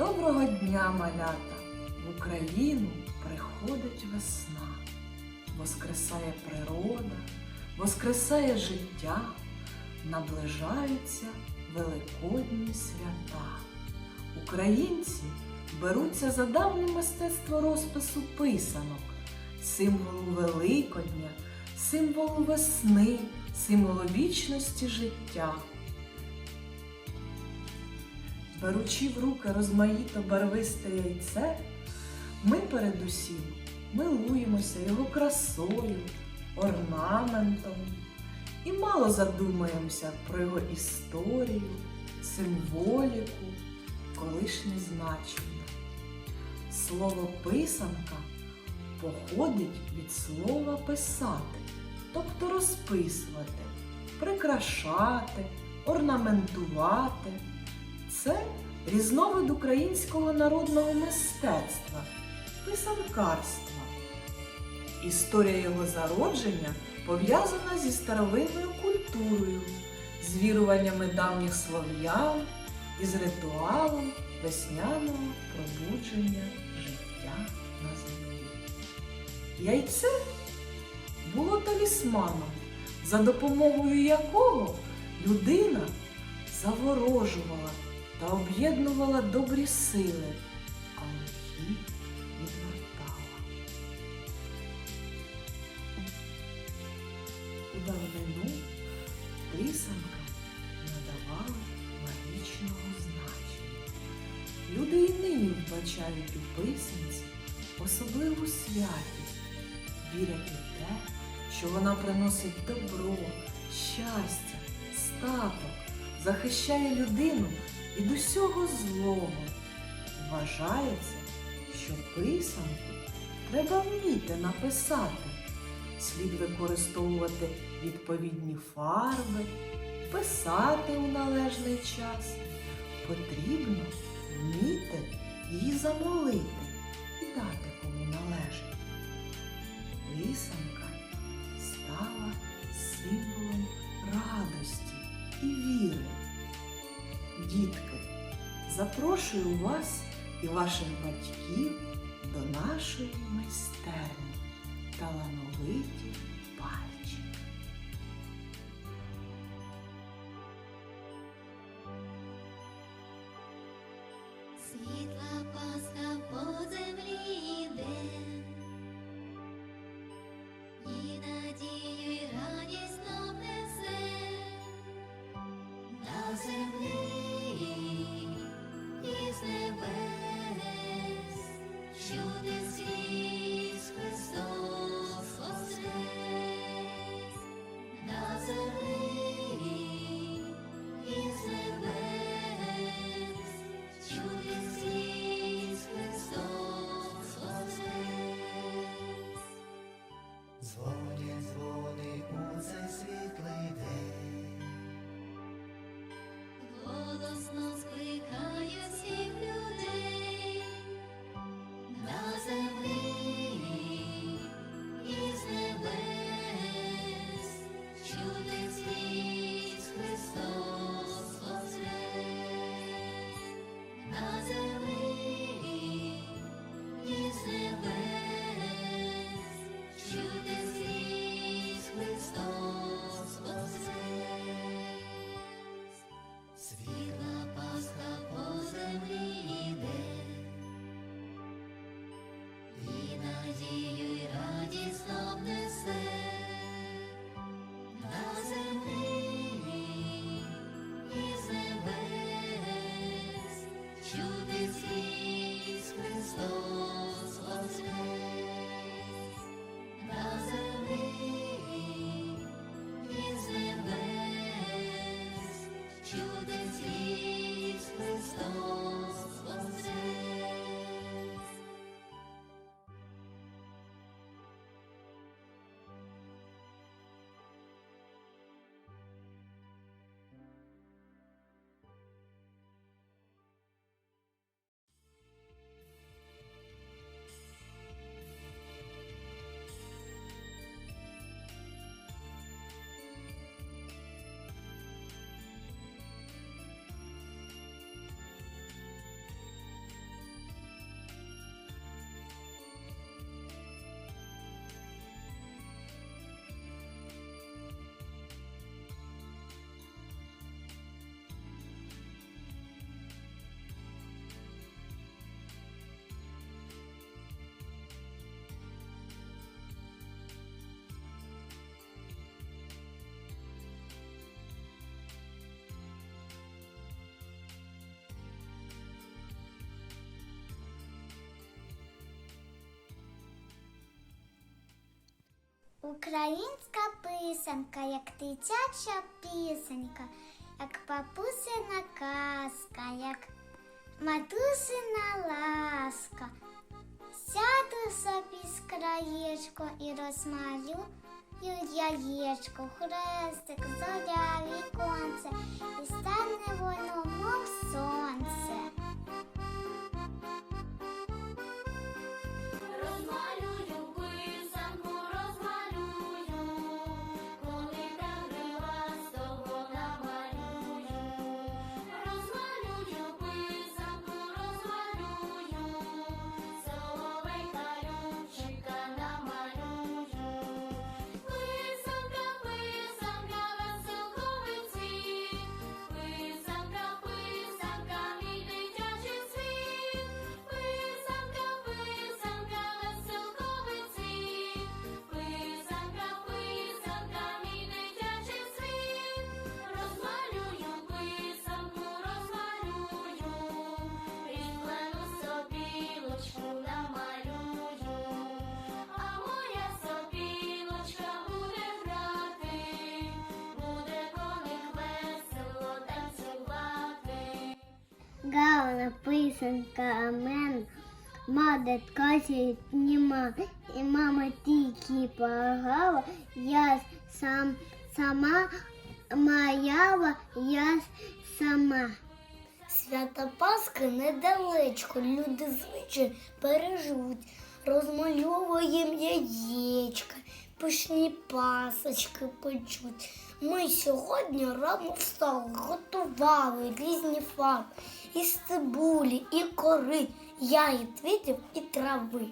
Доброго дня, малята! В Україну приходить весна, воскресає природа, воскресає життя, наближаються великодні свята. Українці беруться за давнє мистецтво розпису писанок, символу Великодня, символу весни, символу вічності життя. Беручи в руки розмаїто барвисте яйце, ми передусім милуємося його красою, орнаментом і мало задумаємося про його історію, символіку, колишнє значення. Слово писанка походить від слова писати, тобто розписувати, прикрашати, орнаментувати. Це різновид українського народного мистецтва, писанкарства. Історія його зародження пов'язана зі старовинною культурою, з віруваннями давніх слов'ян і з ритуалом весняного пробудження життя на землі. Яйце було талісманом, за допомогою якого людина заворожувала та об'єднувала добрі сили, а лихі відвертала. У давнину писанка надавали магічного значення. Люди і нині вбачають у писанці особливу святість, вірять у те, що вона приносить добро, щастя, статок захищає людину від усього злого. Вважається, що писанку треба вміти написати. Слід використовувати відповідні фарби, писати у належний час. Потрібно вміти її замолити і дати кому належить. Писанка стала символом радості і віри. Дітки, запрошую вас і ваших батьків до нашої майстерні талановиті пальчики. Світла паска по голос нас Українська писанка, як дитяча пісенька, як папусина казка, як матусина ласка. Сяду собі з краєчко і розмалюю яєчко, хрестик, зоря, віконце, і стане воно, мов сонце. Писанка а мен, мадет нема, і мама тільки погала, я сам сама маяла, я сама. Свята Пасхи недалечко, люди звичай переживуть, розмальовуємо яєчка, пишні пасочки печуть. Ми сьогодні рано встали, готували різні фарби із цибулі, і кори, яєць, квітів і трави.